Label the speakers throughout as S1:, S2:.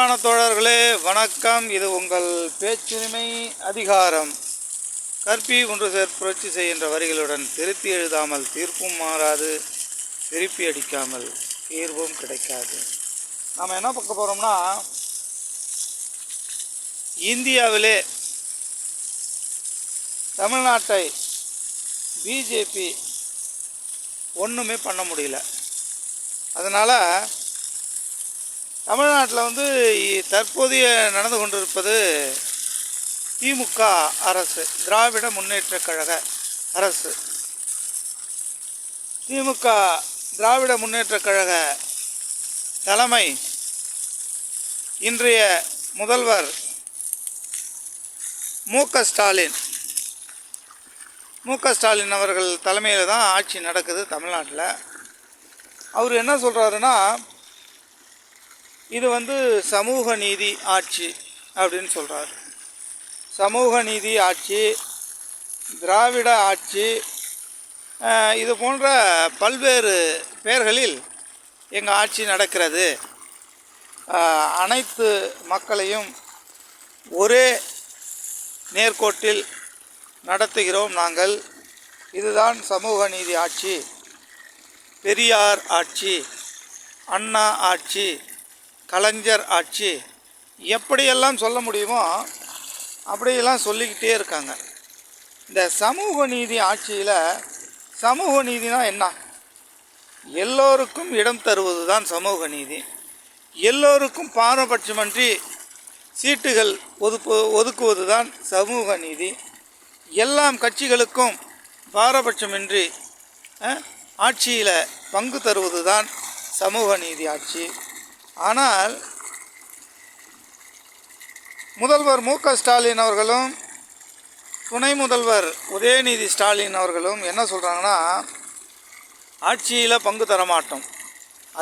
S1: அன்பான தோழர்களே வணக்கம். இது உங்கள் பேச்சுரிமை அதிகாரம். கற்பி ஒன்று சேர் புரட்சி செய்கின்ற வரிகளுடன் திருத்தி எழுதாமல் தீர்ப்பும் மாறாது திருப்பி அடிக்காமல் தீர்வும் கிடைக்காது. நாம் என்ன பார்க்க போகிறோம்னா இந்தியாவிலே தமிழ்நாட்டை பிஜேபி ஒன்றுமே பண்ண முடியல. அதனால் தமிழ்நாட்டில் வந்து தற்போதைய நடந்து கொண்டிருப்பது திமுக அரசு திராவிட முன்னேற்ற கழக அரசு. திமுக திராவிட முன்னேற்றக் கழக தலைமை இன்றைய முதல்வர் மு க ஸ்டாலின். மு க ஸ்டாலின் அவர்கள் தலைமையில் தான் ஆட்சி நடக்குது தமிழ்நாட்டில். அவர் என்ன சொல்கிறாருன்னா இது வந்து சமூக நீதி ஆட்சி அப்படின்னு சொல்கிறார் சமூக நீதி ஆட்சி திராவிட ஆட்சி இது போன்ற பல்வேறு பெயர்களில் எங்கள் ஆட்சி நடக்கிறது. அனைத்து மக்களையும் ஒரே நேர்கோட்டில் நடத்துகிறோம் நாங்கள். இதுதான் சமூக நீதி ஆட்சி. பெரியார் ஆட்சி அண்ணா ஆட்சி கலைஞர் ஆட்சி எப்படியெல்லாம் சொல்ல முடியுமோ அப்படியெல்லாம் சொல்லிக்கிட்டே இருக்காங்க. இந்த சமூக நீதி ஆட்சியில் சமூக நீதினா என்ன? எல்லோருக்கும் இடம் தருவது தான் சமூக நீதி. எல்லோருக்கும் பாரபட்சமன்றி சீட்டுகள் ஒதுப்பு ஒதுக்குவது தான் சமூக நீதி. எல்லாம் கட்சிகளுக்கும் பாரபட்சமின்றி ஆட்சியில் பங்கு தருவது தான் சமூக நீதி ஆட்சி. ஆனால் முதல்வர் மு ஸ்டாலின் அவர்களும் துணை முதல்வர் உதயநிதி ஸ்டாலின் அவர்களும் என்ன சொல்கிறாங்கன்னா ஆட்சியில் பங்கு தர மாட்டோம்.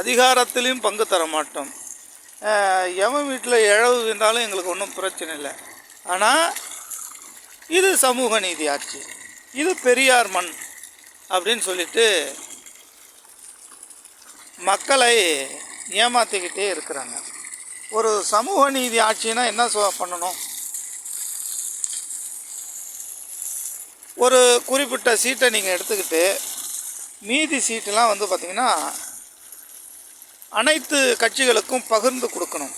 S1: அதிகாரத்திலையும் பங்கு தர மாட்டோம். எவன் வீட்டில் இழவு இருந்தாலும் எங்களுக்கு ஒன்றும் பிரச்சனை இல்லை. ஆனால் இது சமூக நீதி ஆட்சி. இது பெரியார் மண் அப்படின்னு சொல்லிட்டு மக்களை ஏமாற்றிக்கிட்டே இருக்கிறாங்க. ஒரு சமூக நீதி ஆட்சினா என்ன சொ- பண்ணணும்? ஒரு குறிப்பிட்ட சீட்டை நீங்கள் எடுத்துக்கிட்டு மீதி சீட்டெலாம் வந்து பார்த்திங்கன்னா அனைத்து கட்சிகளுக்கும் பகிர்ந்து கொடுக்கணும்.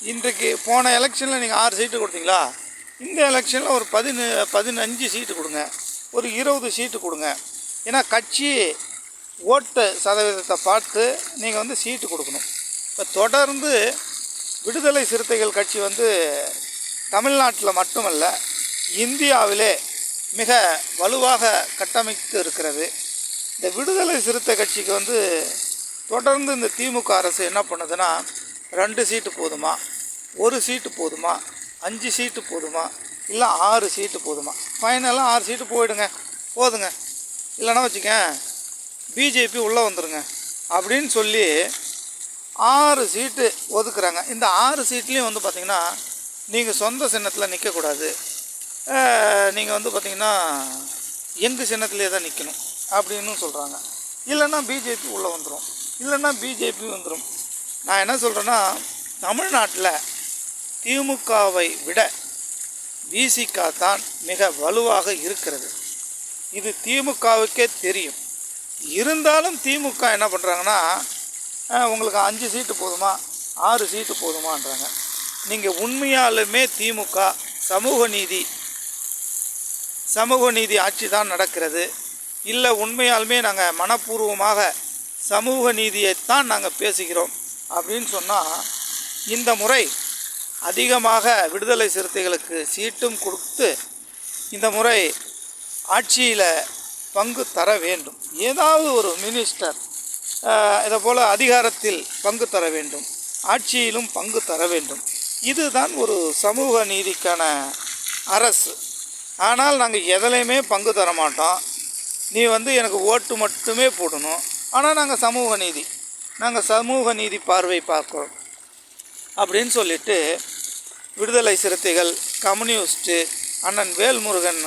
S1: இன்றைக்கு போன எலெக்ஷனில் நீங்கள் ஆறு சீட்டு கொடுத்தீங்களா? இந்த எலெக்ஷனில் ஒரு பதின பதினஞ்சு சீட்டு கொடுங்க. ஒரு இருபது சீட்டு கொடுங்க. ஏன்னா கட்சி ஓட்டு சதவீதத்தை பார்த்து நீங்கள் வந்து சீட்டு கொடுக்கணும். இப்போ தொடர்ந்து விடுதலை சிறுத்தைகள் கட்சி வந்து தமிழ்நாட்டில் மட்டுமல்ல இந்தியாவிலே மிக வலுவாக கட்டமைத்து இருக்கிறது. இந்த விடுதலை சிறுத்தை கட்சிக்கு வந்து தொடர்ந்து இந்த திமுக அரசு என்ன பண்ணுதுன்னா ரெண்டு சீட்டு போதுமா ஒரு சீட்டு போதுமா அஞ்சு சீட்டு போதுமா இல்லை ஆறு சீட்டு போதுமா? ஃபைனலாக ஆறு சீட்டு போயிடுங்க போதுங்க. இல்லைன்னா வச்சுக்க பிஜேபி உள்ளே வந்துருங்க அப்படின்னு சொல்லி ஆறு சீட்டு ஒதுக்குறாங்க. இந்த ஆறு சீட்லேயும் வந்து பார்த்திங்கன்னா நீங்கள் சொந்த சின்னத்தில் நிற்கக்கூடாது நீங்கள் வந்து பார்த்திங்கன்னா எங்கள் சின்னத்திலே தான் நிற்கணும் அப்படின்னு சொல்கிறாங்க இல்லைன்னா பிஜேபி உள்ளே வந்துடும் இல்லைன்னா பிஜேபி வந்துடும் நான் என்ன சொல்கிறேன்னா தமிழ்நாட்டில் திமுகவை விட விசிக தான் மிக வலுவாக இருக்கிறது. இது திமுகவுக்கே தெரியும். இருந்தாலும் திமுக என்ன பண்ணுறாங்கன்னா உங்களுக்கு அஞ்சு சீட்டு போதுமா? ஆறு சீட்டு போதுமான்றாங்க. நீங்கள் உண்மையாலுமே திமுக சமூக நீதி சமூக நீதி ஆட்சி தான் நடக்கிறது. இல்லை உண்மையாலுமே நாங்கள் மனப்பூர்வமாக சமூக நீதியைத்தான் நாங்கள் பேசுகிறோம். அப்படின்னு சொன்னால் இந்த முறை அதிகமாக விடுதலை சிறுத்தைகளுக்கு சீட்டும் கொடுத்து இந்த முறை ஆட்சியில் பங்கு தர வேண்டும். ஏதாவது ஒரு மினிஸ்டர் இதை போல் அதிகாரத்தில் பங்கு தர வேண்டும். ஆட்சியிலும் பங்கு தர வேண்டும். இதுதான் ஒரு சமூக நீதிக்கான அரசு. ஆனால் நாங்கள் எதுலேயுமே பங்கு தர மாட்டோம். நீ வந்து எனக்கு ஓட்டு மட்டுமே போடணும். ஆனால் நாங்கள் சமூக நீதி. நாங்கள் சமூக நீதி பார்வை பார்க்குறோம். அப்படின்னு சொல்லிட்டு விடுதலை சிறுத்தைகள் கம்யூனிஸ்ட்டு அண்ணன் வேல்முருகன்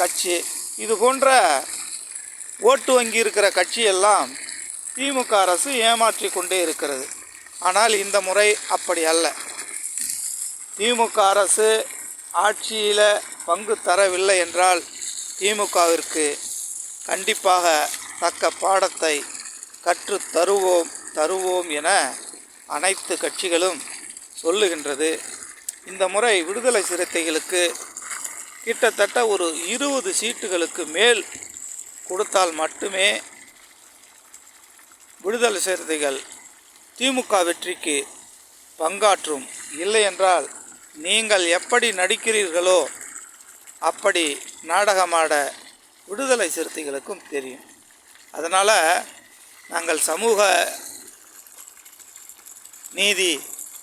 S1: கட்சி இது போன்ற ஓட்டு வங்கி இருக்கிற கட்சியெல்லாம் திமுக அரசு ஏமாற்றி கொண்டே இருக்கிறது. ஆனால் இந்த முறை அப்படி அல்ல. திமுக அரசு ஆட்சியில் பங்கு தரவில்லை என்றால் திமுகவிற்கு கண்டிப்பாக தக்க பாடத்தை கற்றுத் தருவோம் தருவோம் என அனைத்து கட்சிகளும் சொல்லுகின்றது. இந்த முறை விடுதலை சிறுத்தைகளுக்கு கிட்டத்தட்ட ஒரு இருபது சீட்டுகளுக்கு மேல் கொடுத்தால் மட்டுமே விடுதலை சிறுத்தைகள் திமுக வெற்றிக்கு பங்காற்றும் இல்லை என்றால் நீங்கள் எப்படி நடிக்கிறீர்களோ அப்படி நாடகமாட விடுதலை சிறுத்தைகளுக்கும் தெரியும். அதனால் நாங்கள் சமூக நீதி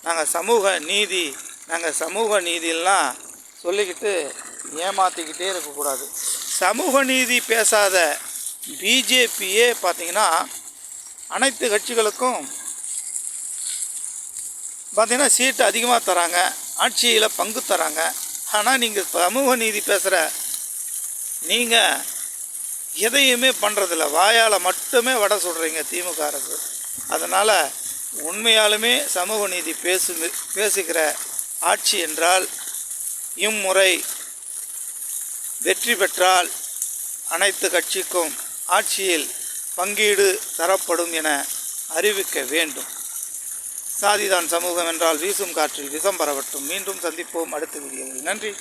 S1: நாங்கள் சமூக நீதி நாங்கள் சமூக நீதியெல்லாம் சொல்லிக்கிட்டு ஏமாற்றிக்கிட்டே இருக்கக்கூடாது. சமூக நீதி பேசாத பிஜேபியே பார்த்தீங்கன்னா அனைத்து கட்சிகளுக்கும் பார்த்திங்கன்னா சீட்டு அதிகமாக தராங்க ஆட்சியில் பங்கு தராங்க. ஆனால் நீங்கள் சமூக நீதி பேசுகிற நீங்கள் எதையுமே பண்ணுறதில்ல வாயால் மட்டுமே வடை சுடுறீங்க திமுக அரசு. அதனால் உண்மையாலுமே சமூக நீதி பேசு பேசுகிற ஆட்சி என்றால் இம்முறை வெற்றி பெற்றால் அனைத்து கட்சிக்கும் ஆட்சியில் பங்கீடு தரப்படும் என அறிவிக்க வேண்டும். சாதிதான் சமூகம் என்றால் வீசும் காற்றில் விஷம் பரவட்டும். மீண்டும் சந்திப்போம். அடுத்த வீடியோவில். நன்றி.